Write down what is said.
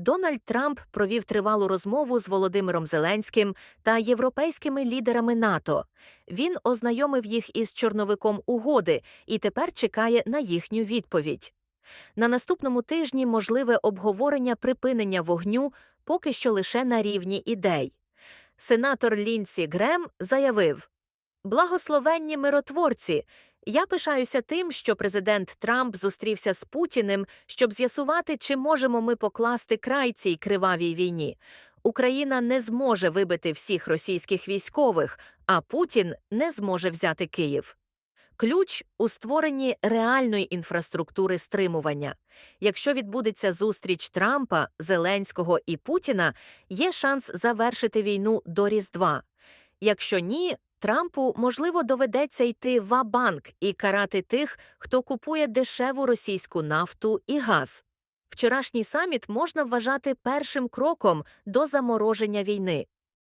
Дональд Трамп провів тривалу розмову з Володимиром Зеленським та європейськими лідерами НАТО. Він ознайомив їх із чорновиком угоди і тепер чекає на їхню відповідь. На наступному тижні можливе обговорення припинення вогню поки що лише на рівні ідей. Сенатор Лінсі Грем заявив: Благословенні миротворці. Я пишаюся тим, що президент Трамп зустрівся з Путіним, щоб з'ясувати, чи можемо ми покласти край цій кривавій війні. Україна не зможе вибити всіх російських військових, а Путін не зможе взяти Київ. Ключ у створенні реальної інфраструктури стримування. Якщо відбудеться зустріч Трампа, Зеленського і Путіна, є шанс завершити війну до Різдва. Якщо ні, Трампу можливо доведеться йти в банк і карати тих, хто купує дешеву російську нафту і газ. Вчорашній саміт можна вважати першим кроком до замороження війни.